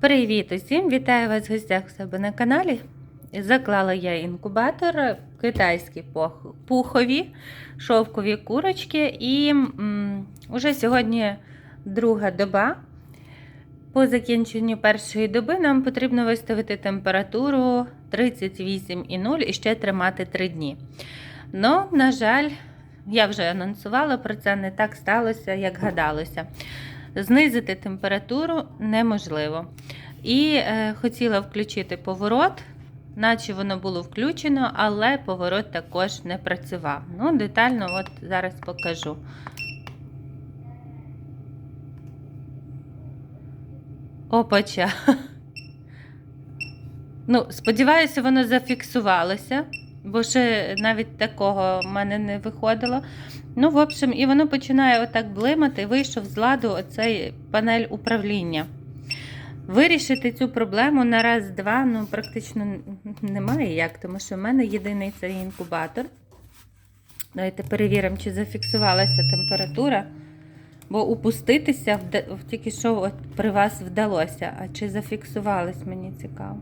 Привіт усім! Вітаю вас в гостях у себе на каналі. Заклала я інкубатор китайські пухові шовкові курочки. І м, уже сьогодні друга доба. По закінченню першої доби нам потрібно виставити температуру 38,0 і ще тримати 3 дні. Ну, на жаль, я вже анонсувала про це, не так сталося, як гадалося. Знизити температуру неможливо. І е, хотіла включити поворот, наче воно було включено, але поворот також не працював. Ну, детально от зараз покажу. Опача. Ну, сподіваюся, воно зафіксувалося, бо ще навіть такого в мене не виходило. Ну, в общем, і воно починає отак блимати, вийшов з ладу оцей панель управління. Вирішити цю проблему на раз-два ну, практично немає як, тому що в мене єдиний цей інкубатор. Давайте перевіримо, чи зафіксувалася температура. Бо упуститися тільки що от при вас вдалося. А чи зафіксувалось, мені цікаво.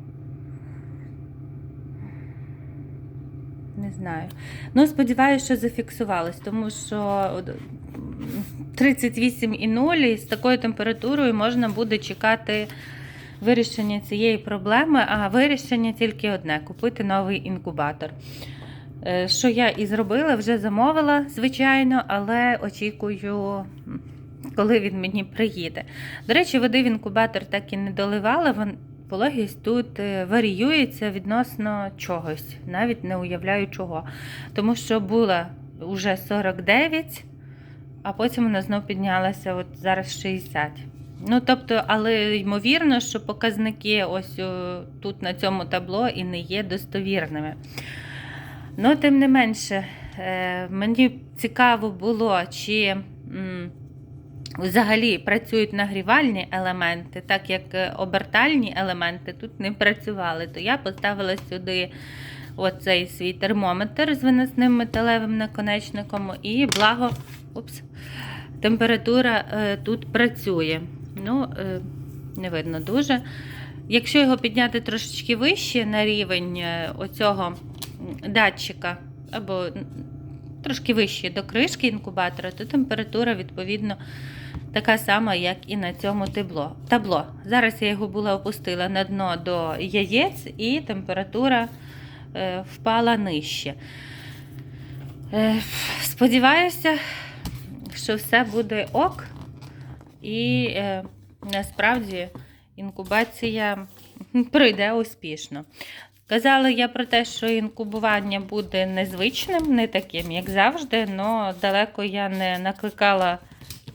Не знаю. Ну, сподіваюся, що зафіксувалось, тому що 38,0 і з такою температурою можна буде чекати вирішення цієї проблеми, а вирішення тільки одне купити новий інкубатор. Е, Що я і зробила, вже замовила, звичайно, але очікую, коли він мені приїде. До речі, води в інкубатор так і не доливала. Вологість тут е, варіюється відносно чогось, навіть не уявляю чого. Тому що була вже 49, а потім вона знов піднялася от зараз 60. Ну, тобто, але ймовірно, що показники ось тут на цьому табло і не є достовірними. Ну, тим не менше, е, мені цікаво було, чи взагалі працюють нагрівальні елементи, так як е, обертальні елементи тут не працювали, то я поставила сюди оцей свій термометр з виносним металевим наконечником, і благо упс, температура е, тут працює. Ну, е, не видно дуже. Якщо його підняти трошечки вище на рівень оцього датчика, або трошки вище до кришки інкубатора, то температура, відповідно, така сама, як і на цьому табло. табло. Зараз я його була опустила на дно до яєць, і температура е, впала нижче. Е, сподіваюся, що все буде ок. І е, насправді інкубація пройде успішно. Казала я про те, що інкубування буде незвичним, не таким, як завжди, але далеко я не накликала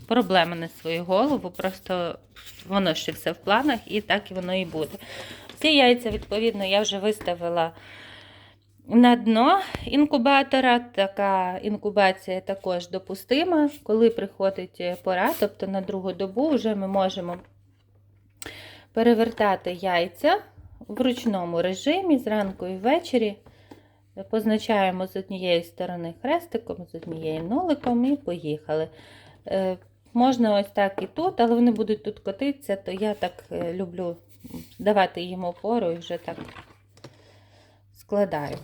проблеми на свою голову, просто воно ще все в планах, і так і воно і буде. Ці яйця, відповідно, я вже виставила на дно інкубатора. Така інкубація також допустима. Коли приходить пора, тобто на другу добу, вже ми можемо перевертати яйця в ручному режимі зранку і ввечері. Позначаємо з однієї сторони хрестиком, з однієї ноликом і поїхали. Можна ось так і тут, але вони будуть тут котитися, то я так е, люблю давати їм опору і вже так складаю.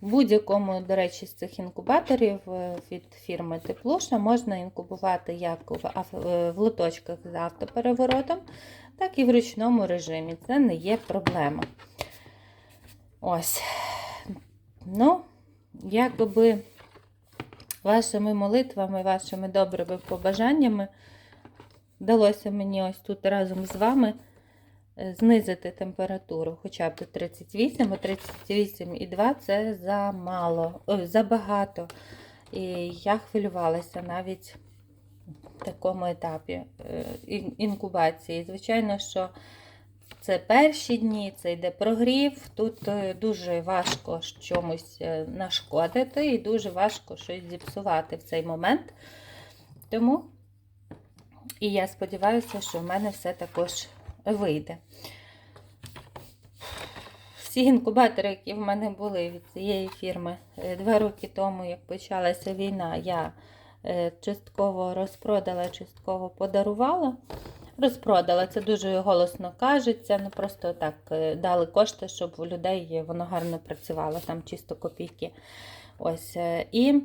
Будь-якому, до речі, з цих інкубаторів е, від фірми Теплуша можна інкубувати як е, в лоточках з автопереворотом, так і в ручному режимі. Це не є проблема. Ось. Ну, якби вашими молитвами, вашими добрими побажаннями вдалося мені ось тут разом з вами е, знизити температуру хоча б до 38, бо 38,2 це замало, ой, забагато. І я хвилювалася навіть в такому етапі е, інкубації. Звичайно, що це перші дні, це йде прогрів. Тут е, дуже важко чомусь е, нашкодити і дуже важко щось зіпсувати в цей момент. Тому і я сподіваюся, що в мене все також вийде. Всі інкубатори, які в мене були від цієї фірми е, два роки тому, як почалася війна, я частково розпродала, частково подарувала. Розпродала. Це дуже голосно кажеться. Ну просто так е, дали кошти, щоб у людей воно гарно працювало, там чисто копійки. Ось. е, І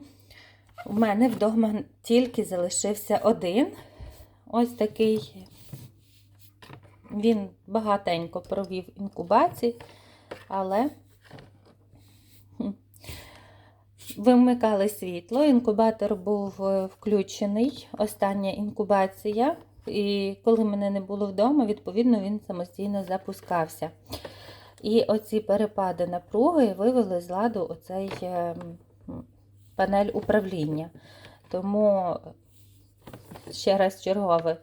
у мене вдома тільки залишився один. Ось такий. Він багатенько провів інкубацій, але вимикали світло. Інкубатор був е, включений, остання інкубація. І коли мене не було вдома, відповідно, він самостійно запускався. І оці перепади напруги вивели з ладу оцей е, панель управління. Тому ще раз чергове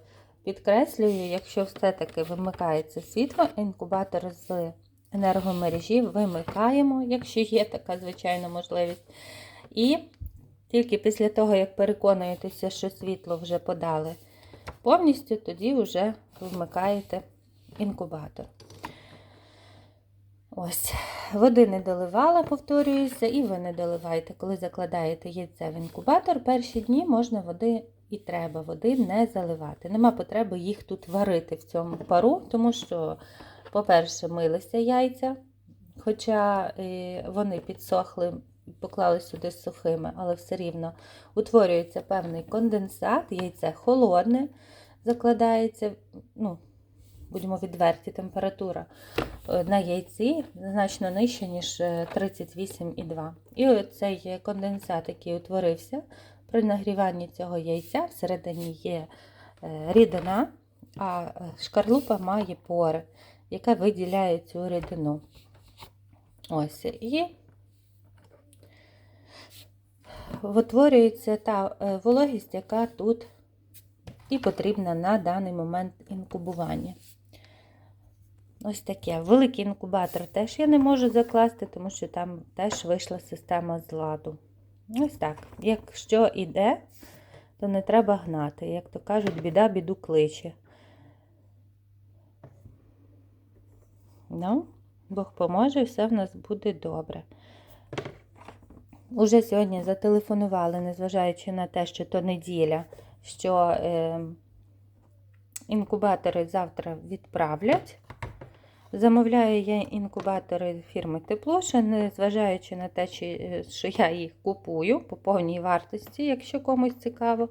підкреслюю, якщо все-таки вимикається світло, інкубатор з енергомережі вимикаємо, якщо є така звичайна можливість. І тільки після того, як переконуєтеся, що світло вже подали повністю, тоді вже вмикаєте інкубатор. Ось, води не доливала, повторююся, і ви не доливаєте. Коли закладаєте яйце в інкубатор, перші дні можна води і треба води не заливати. Нема потреби їх тут варити в цьому пару, тому що, по-перше, милися яйця, хоча е, вони підсохли, поклали сюди сухими, але все рівно утворюється певний конденсат, яйце холодне, закладається, ну, будемо відверті, температура е, на яйці значно нижча, ніж е, 38,2. І оцей конденсат, який утворився, при нагріванні цього яйця всередині є е, рідина, а е, шкарлупа має пори, яка виділяє цю рідину. Ось. І утворюється та е, вологість, яка тут і потрібна на даний момент інкубування. Ось таке. Великий інкубатор теж я не можу закласти, тому що там теж вийшла система з ладу. Ось так. Якщо йде, то не треба гнати. Як то кажуть, біда біду кличе. Ну, Бог поможе, все в нас буде добре. Уже сьогодні зателефонували, незважаючи на те, що то неділя, що е, інкубатори завтра відправлять. Замовляю я інкубатори фірми Теплоша, незважаючи на те, е, що я їх купую по повній вартості, якщо комусь цікаво.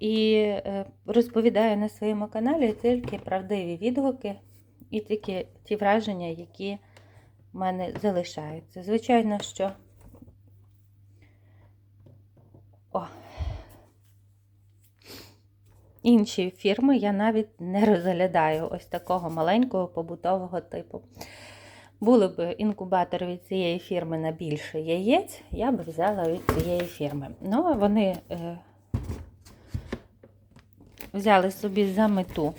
І е, розповідаю на своєму каналі тільки правдиві відгуки і тільки ті враження, які в мене залишаються. Звичайно, що. Інші фірми я навіть не розглядаю ось такого маленького побутового типу. Були б інкубатори від цієї фірми на більше яєць, я б взяла від цієї фірми. Ну, вони е, взяли собі за мету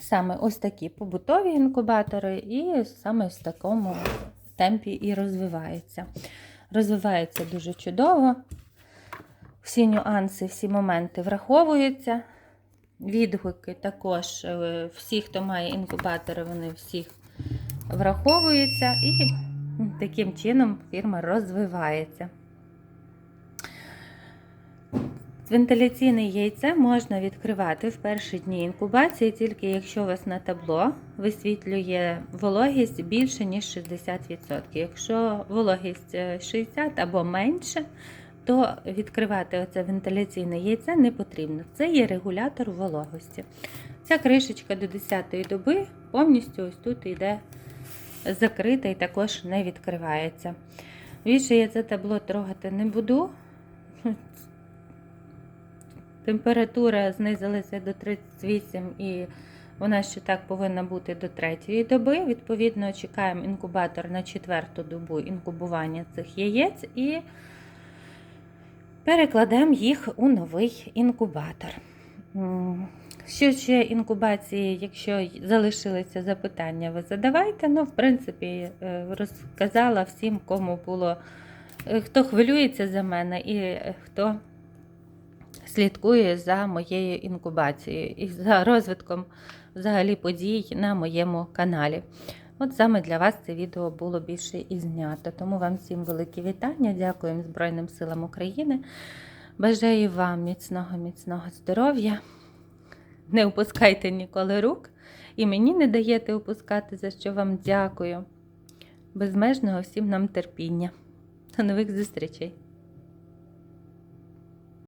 саме ось такі побутові інкубатори, і саме в такому темпі і розвиваються. Розвивається дуже чудово. Всі нюанси, всі моменти враховуються. Відгуки також, е, всі, хто має інкубатори, вони всіх враховуються, і таким чином фірма розвивається. Вентиляційне яйце можна відкривати в перші дні інкубації, тільки якщо у вас на табло висвітлює вологість більше, ніж 60%. Якщо вологість е, 60 або менше, то відкривати оце вентиляційне яйце не потрібно. Це є регулятор вологості. Ця кришечка до 10-ї доби повністю ось тут йде закрита і також не відкривається. Більше я це табло трогати не буду. Температура знизилася до 38 і вона ще так повинна бути до третьої доби. Відповідно, чекаємо інкубатор на четверту добу інкубування цих яєць і перекладемо їх у новий інкубатор. Що ще інкубації, якщо залишилися запитання, ви задавайте. Ну, в принципі, е, розказала всім, кому було, е, хто хвилюється за мене і е, хто слідкує за моєю інкубацією і за розвитком взагалі подій на моєму каналі. От саме для вас це відео було більше і знято. Тому вам всім велике вітання. Дякуємо Збройним силам України. Бажаю вам міцного, міцного здоров'я, не опускайте ніколи рук. І мені не даєте опускати, за що вам дякую. Безмежного всім нам терпіння. До нових зустрічей!